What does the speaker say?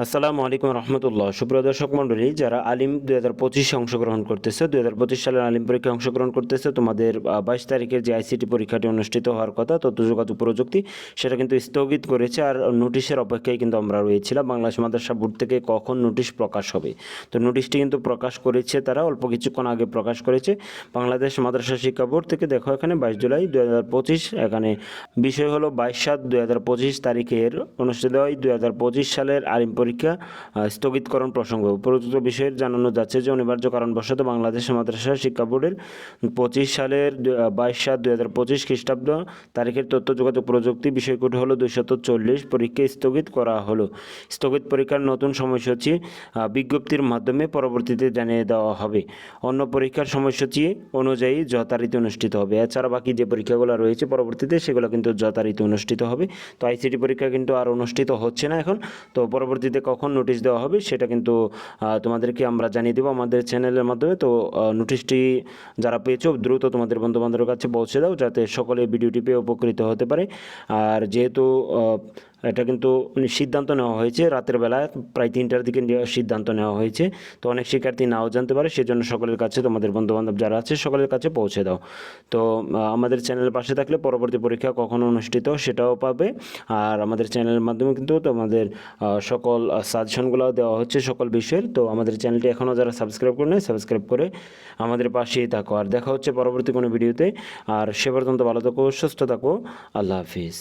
আসসালামু আলাইকুম রহমতুল্লাহ। সুপ্রিয় দর্শক মণ্ডলী, যারা আলিম দু হাজার পঁচিশে অংশগ্রহণ করতেছে দু হাজার পঁচিশ সালের আলিম পরীক্ষায় অংশগ্রহণ করতেছে, তোমাদের বাইশ তারিখের যে আইসিটি পরীক্ষাটি অনুষ্ঠিত হওয়ার কথা তথ্য যোগাযোগ প্রযুক্তি, সেটা কিন্তু স্থগিত করেছে আর নোটিশের অপেক্ষায় কিন্তু আমরা রয়েছিলাম। বাংলাদেশ মাদ্রাসা বোর্ড থেকে কখন নোটিশ প্রকাশ হবে? তো নোটিশটি কিন্তু প্রকাশ করেছে তারা, অল্প কিছুক্ষণ আগে প্রকাশ করেছে। বাংলাদেশ মাদ্রাসা শিক্ষা বোর্ড থেকে দেখো এখানে বাইশ জুলাই দু হাজার পঁচিশ, এখানে বিষয় হলো বাইশ সাত দু হাজার পঁচিশ তারিখের, অনুষ্ঠিত হয় দু হাজার পঁচিশ সালের আলিম পরীক্ষা স্থগিতকরণ প্রসঙ্গ। উপরোক্ত বিষয়ে জানানো যাচ্ছে যে অনিবার্য কারণবশত বাংলাদেশ মাদ্রাসা শিক্ষা বোর্ডের পঁচিশ সালের বাইশ সাত দুই হাজার পঁচিশ খ্রিস্টাব্দ তারিখের তথ্য, যোগাযোগ প্রযুক্তি বিষয়কোড হলো দুইশত চল্লিশ। পরীক্ষা স্থগিত করা হলো। স্থগিত পরীক্ষার নতুন সময়সূচি বিজ্ঞপ্তির মাধ্যমে পরবর্তীতে জানিয়ে দেওয়া হবে। অন্য পরীক্ষার সময়সূচি অনুযায়ী যথারীতি অনুষ্ঠিত হবে। এছাড়া বাকি যে পরীক্ষাগুলো রয়েছে পরবর্তীতে সেগুলো কিন্তু যথারীতি অনুষ্ঠিত হবে। তো আইসিটি পরীক্ষা কিন্তু আর অনুষ্ঠিত হচ্ছে না এখন। তো পরবর্তীতে কখন নোটিশ দেওয়া হবে সেটা কিন্তু তোমাদেরকে আমরা জানিয়ে দেবো আমাদের চ্যানেলের মাধ্যমে। তো নোটিশটি যারা পেয়েছ, দ্রুত তোমাদের বন্ধুবান্ধবের কাছে পৌঁছে দাও যাতে সকলে ভিডিওটি পেয়ে উপকৃত হতে পারে। আর যেহেতু এটা কিন্তু সিদ্ধান্ত নেওয়া হয়েছে। রাতের বেলা প্রায় তিনটার দিকে সিদ্ধান্ত নেওয়া হয়েছে। তো অনেক শিক্ষার্থী নাও জানতে পারে, সেজন্য সকলের কাছে তোমাদের বন্ধুবান্ধব যারা আছে, সকলের কাছে পৌঁছে দাও। তো আমাদের চ্যানেলের পাশে থাকলে পরবর্তী পরীক্ষা কখন অনুষ্ঠিত সেটাও পাবে। আর আমাদের চ্যানেলের মাধ্যমে কিন্তু তোমাদের সকল সাজেশনগুলো দেওয়া হচ্ছে সকল বিষয়ের। তো আমাদের চ্যানেলটি এখনও যারা সাবস্ক্রাইব করে নেয়, সাবস্ক্রাইব করে আমাদের পাশেই থাকো। আর দেখা হচ্ছে পরবর্তী কোনো ভিডিওতে। আর সে পর্যন্ত ভালো থাকো, সুস্থ থাকো। আল্লাহ হাফিজ।